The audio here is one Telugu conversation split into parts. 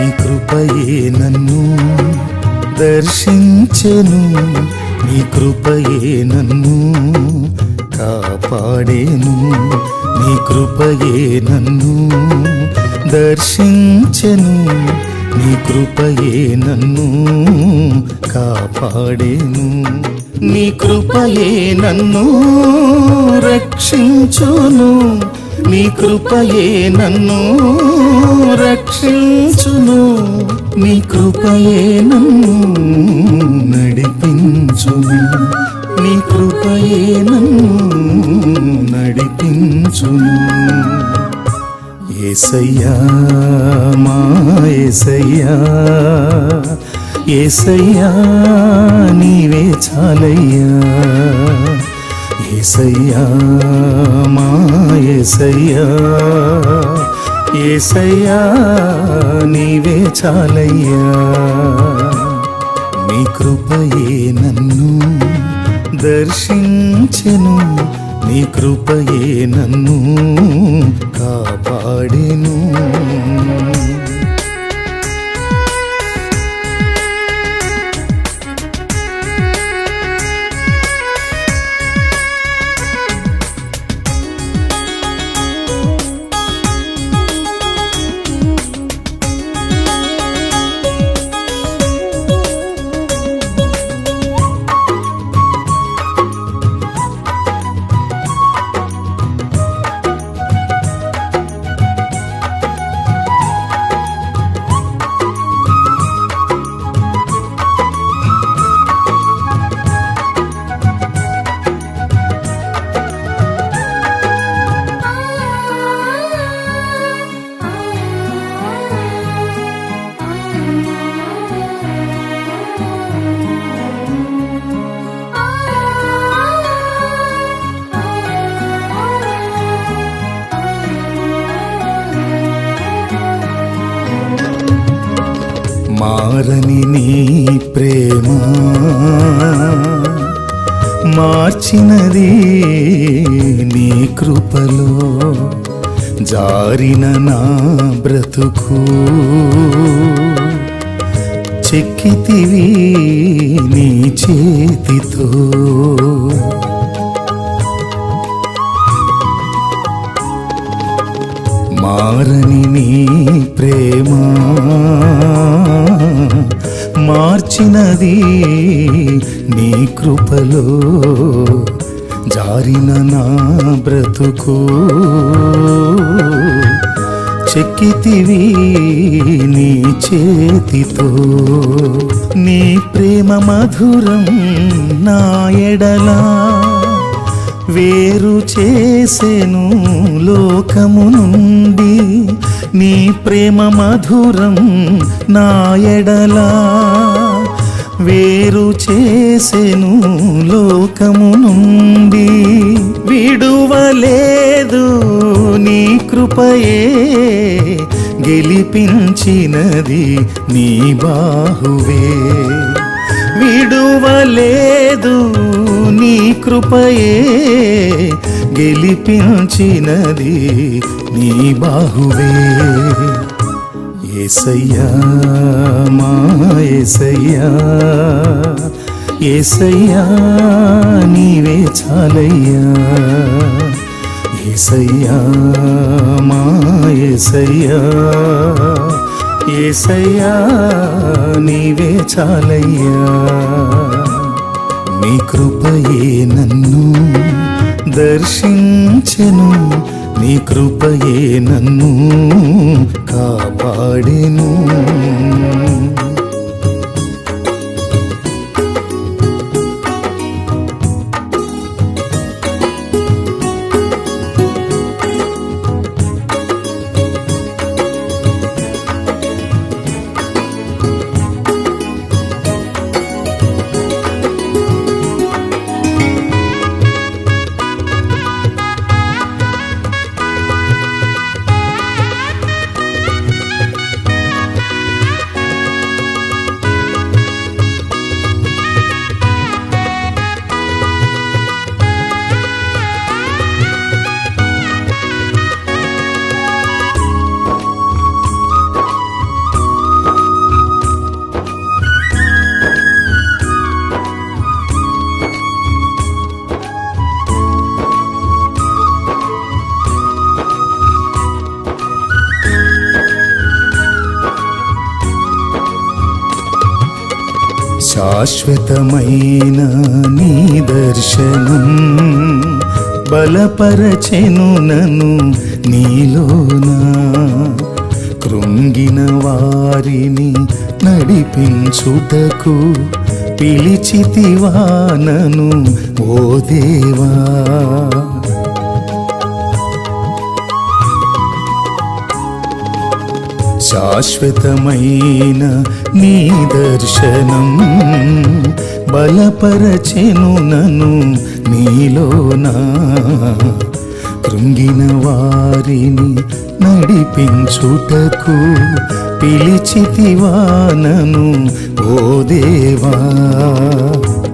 నీ కృపయే నన్ను దర్శించెను. నీ కృపయే నన్ను కాపాడేను. నీ కృపయే నన్ను దర్శించెను. నీ కృపయే నన్ను కాపాడేను. నీ కృపయే నన్ను రక్షించును. నీ కృపయే నన్ను రక్షించును. నీ కృపయే నన్ను నడిపించును. నీ కృపయే నన్ను నడిపించును. ఏసయ్యా మా ఏసయ్యా ఏసయ్యా నీవే చాలయ్యా. ఏసయ్యా మా ఏసయ్యా ఏసయ్యా నీవే చాలయ్యా. నీ కృపయే నన్ను దర్శించెను నీ కృపయే నన్ను కాపాడెను. మార్చినది నీ కృపలో జారిన నా బ్రతుకు. చెక్కితివి నీ చేతితో. మారని నీ ప్రేమా. మార్చినది నీ కృపలో. జారిన నా బ్రతుకు చెక్కితివి నీ చేతితో. నీ ప్రేమ మధురం నా ఎడలా వేరు చేసెను లోకము నుండి. నీ ప్రేమ మధురం నా ఎడలా వేరు చేసెను లోకము నుండి. విడువలేదు నీ కృపయే గెలిపించినది నీ బాహువే. విడువలేదు నీ కృపయే గెలిపించినది నీ బాహువే. ఏసయ్యా మా ఏసయ్యా ఏసయ్యా నీవే చాలయ్యా. ఏసయ్యా మా ఏసయ్యా ఏసయ్యా నీవే చాలయ్యా. మీ కృపయే నన్ను దర్శించెను. నీ కృపయే నన్ను కాపాడెను. శాశ్వతమైన నీ దర్శనం బలపరచెను నను నీలోనా. కృంగిన వారిని నడిపించుటకు పిలిచితివా నను ఓ దేవా. శాశ్వతమైన నీ దర్శనం బలపరచెను నను నీలోనా. కృంగిన వారిని నడిపించుటకు పిలిచితివా నను ఓ దేవా.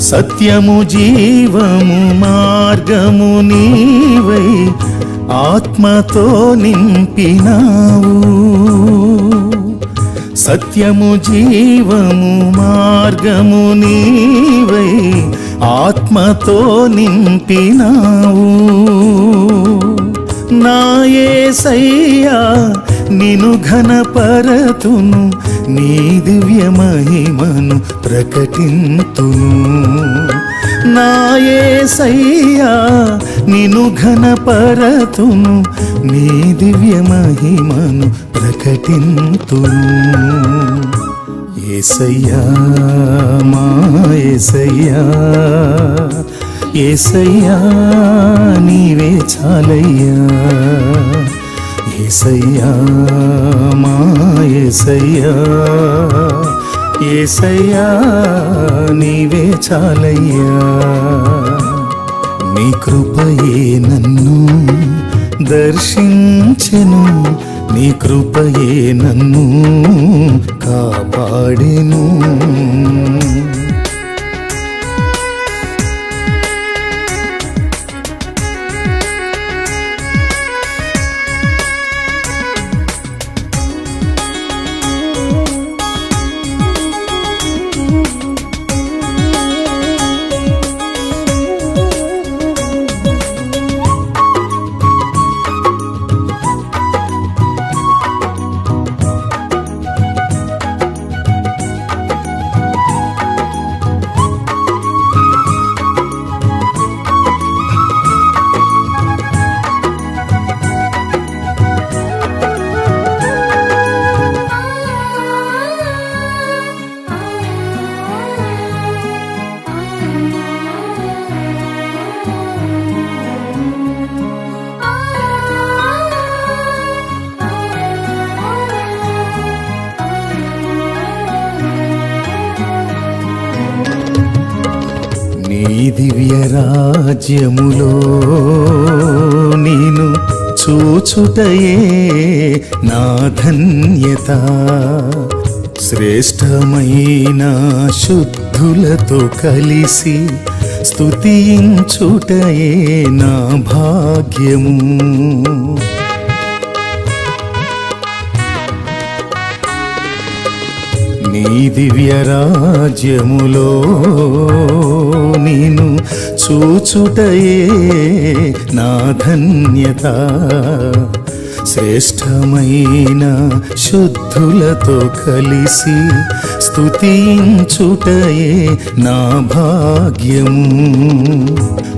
సత్యము జీవము మార్గము నీవై ఆత్మతో నింపినావు. సత్యము జీవము మార్గము నీవై ఆత్మతో నింపినావు. నాయే సయ్యా నిను ఘనపరతును నీ దివ్య మహిమను ప్రకటింతును. నాయసయ్యా నిను ఘనపరతును నీ దివ్య మహిమను ప్రకటింతును. ఏసయ్యా మా ఏసయ్యా ఏసయ్యా నీవే చాలయ్యా. ఏసయ్యా మా ఏసయ్యా ఏసయ్యా నీవే చాలయ్యా. నీ కృపయే నన్ను దర్శించెను. నీ కృపయే నన్ను కాపాడెను. దివ్య రాజ్యములో నేను చూచుటయే నా ధన్యత. శ్రేష్టమైన శుద్ధులతో కలిసి స్తుతించుటయే నా భాగ్యము. నీ దివ్య రాజ్యములో నేను చూచుటయే నా ధన్యత. శ్రేష్టమైన శుద్ధులతో కలిసి స్తుతించుటయే నా భాగ్యము.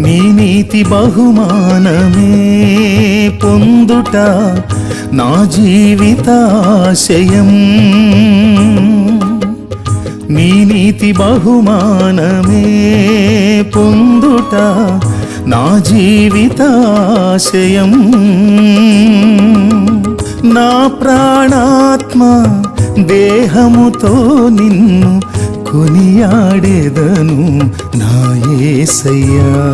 నీ నీతి బహుమానమే పొందుట నా జీవితాశయం. నీ నీతి బహుమానమే పొందుట నా జీవితాశయం. నా ప్రాణాత్మ దేహముతో నిన్ను కొనియాడేదను నా ఏసయ్యా.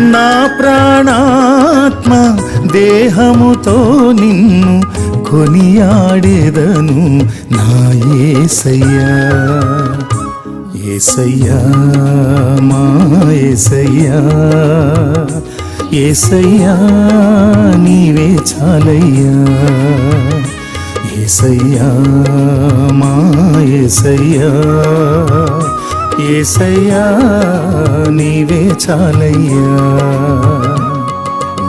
నా ప్రాణాత్మ దేహముతో నిన్ను కొనియాడేదను నా ఏసయ్యా. ఏసయ్యా మా ఏసయ్యా. ఏసయ్యా నీవే చాలయ్యా. ఏసయ్యా మా ఏసయ్యా. ఏసయ్యా నీవే చాలయ్యా.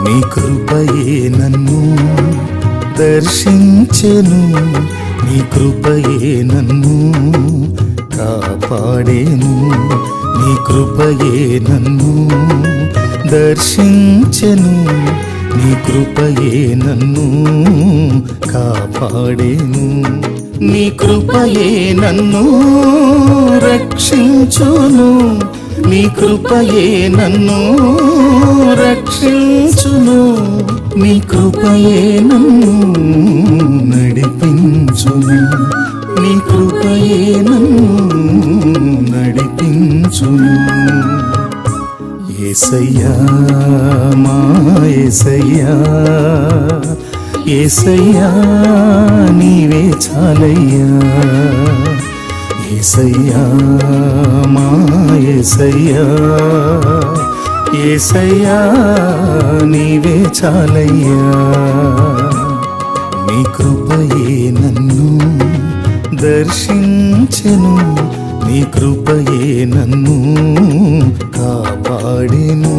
నీ కృపయే నన్ను దర్శించెను. నీ కృపయే నన్ను కాపాడేను. నీ కృపయే నన్ను దర్శించెను. నీ కృపయే నన్ను కాపాడేను. నీ కృపయే నన్ను రక్షించును. నీ కృపయే నన్ను రక్షించును. నీ కృపయే నన్ను ఏసయ్యా మా ఏసయ్యా ఏసయ్యా నీవే చాలయ్యా. ఏసయ్యా మా ఏసయ్యా ఏసయ్యా నీవే చాలయ్యా. నీ కృపయే నన్ను దర్శించను. నీ కృపయే నన్ను కాపాడెను.